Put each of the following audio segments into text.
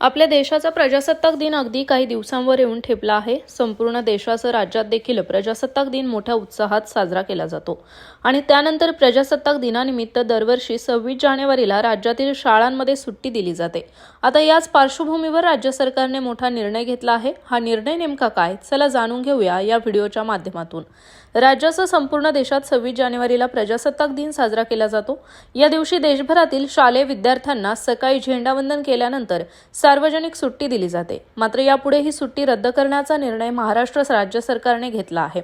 आपल्या देशाचा प्रजासत्ताक दिन अगदी काही दिवसांवर येऊन ठेपला आहे. संपूर्ण देशासह राज्यात देखील प्रजासत्ताक दिन मोठ्या उत्साहात साजरा केला जातो. आणि त्यानंतर प्रजासत्ताक दिनानिमित्त दरवर्षी सव्वीस जानेवारीला राज्यातील शाळांमध्ये सुट्टी दिली जाते. आता याच पार्श्वभूमीवर राज्य सरकारने मोठा निर्णय घेतला आहे. हा निर्णय नेमका काय? चला जाणून घेऊया या व्हिडिओच्या माध्यमातून. राज्यासह संपूर्ण देशात सव्वीस जानेवारीला प्रजासत्ताक दिन साजरा केला जातो. या दिवशी देशभरातील शालेय विद्यार्थ्यांना सकाळी झेंडावंदन केल्यानंतर सार्वजनिक सुट्टी दिली जाते. मात्र यापुढे ही सुट्टी रद्द करण्याचा निर्णय महाराष्ट्र राज्य सरकारने घेतला आहे.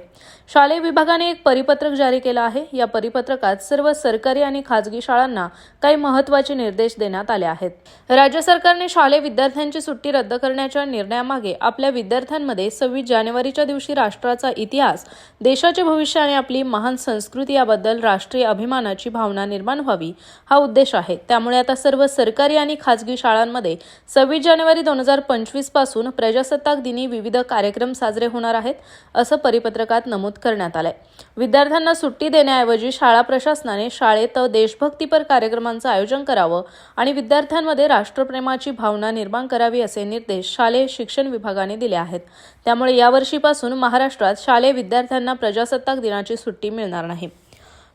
शालेय विभागाने एक परिपत्रक जारी केलं आहे. या परिपत्रकात सर्व सरकारी आणि खाजगी शाळांना काही महत्त्वाचे निर्देश देण्यात आले आहेत. राज्य सरकारने शालेय विद्यार्थ्यांची सुट्टी रद्द करण्याच्या निर्णयामागे आपल्या विद्यार्थ्यांमध्ये सव्वीस जानेवारीच्या दिवशी राष्ट्राचा इतिहास देशाचे भविष्य आणि आपली महान संस्कृती याबद्दल राष्ट्रीय अभिमानाची भावना निर्माण व्हावी हा उद्देश आहे. त्यामुळे आता सर्व सरकारी आणि खाजगी शाळांमध्ये सव्वीस जानेवारी दोन हजार पंचवीसपासून प्रजासत्ताक दिनी विविध कार्यक्रम साजरे होणार आहेत असं परिपत्रकात नमूद करण्यात आलंय. विद्यार्थ्यांना सुट्टी देण्याऐवजी शाळा प्रशासनाने शाळेत देशभक्तीपर कार्यक्रमांचं आयोजन करावं आणि विद्यार्थ्यांमध्ये राष्ट्रप्रेमाची भावना निर्माण करावी असे निर्देश शालेय शिक्षण विभागाने दिले आहेत. त्यामुळे यावर्षीपासून महाराष्ट्रात शालेय विद्यार्थ्यांना प्रजासत्ताक दिनाची सुट्टी मिळणार नाही.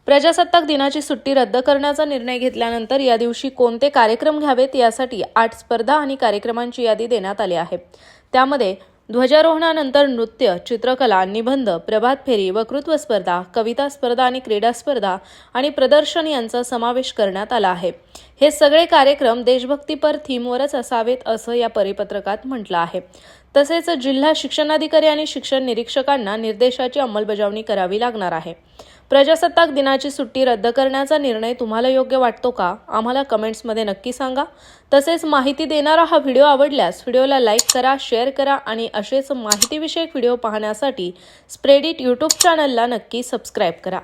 प्रजासत्ताक दिनाची सुट्टी रद्द करण्याचा निर्णय घेतल्यानंतर या दिवशी कोणते कार्यक्रम घ्यावेत यासाठी आठ स्पर्धा आणि कार्यक्रमांची यादी देण्यात आली आहे. त्यामध्ये ध्वजारोहणानंतर नृत्य चित्रकला निबंध प्रभात फेरी वक्तृत्व स्पर्धा कविता स्पर्धा आणि क्रीडा स्पर्धा आणि प्रदर्शन यांचा समावेश करण्यात आला आहे. हे सगळे कार्यक्रम देशभक्तीपर थीमवरच असावेत असं या परिपत्रकात म्हटलं आहे. तसेच जिल्हा शिक्षणाधिकारी आणि शिक्षण निरीक्षकांना निर्देशाची अंमलबजावणी करावी लागणार आहे. प्रजासत्ताक दिनाची सुट्टी रद्द करण्याचा निर्णय तुम्हाला योग्य वाटतो का? आम्हाला कमेंट्समध्ये नक्की सांगा. तसेच माहिती देणारा हा व्हिडिओ आवडल्यास व्हिडिओला लाईक करा शेअर करा आणि असेच माहितीविषयक व्हिडिओ पाहण्यासाठी स्प्रेडिट यूट्यूब चॅनलला नक्की सबस्क्राईब करा.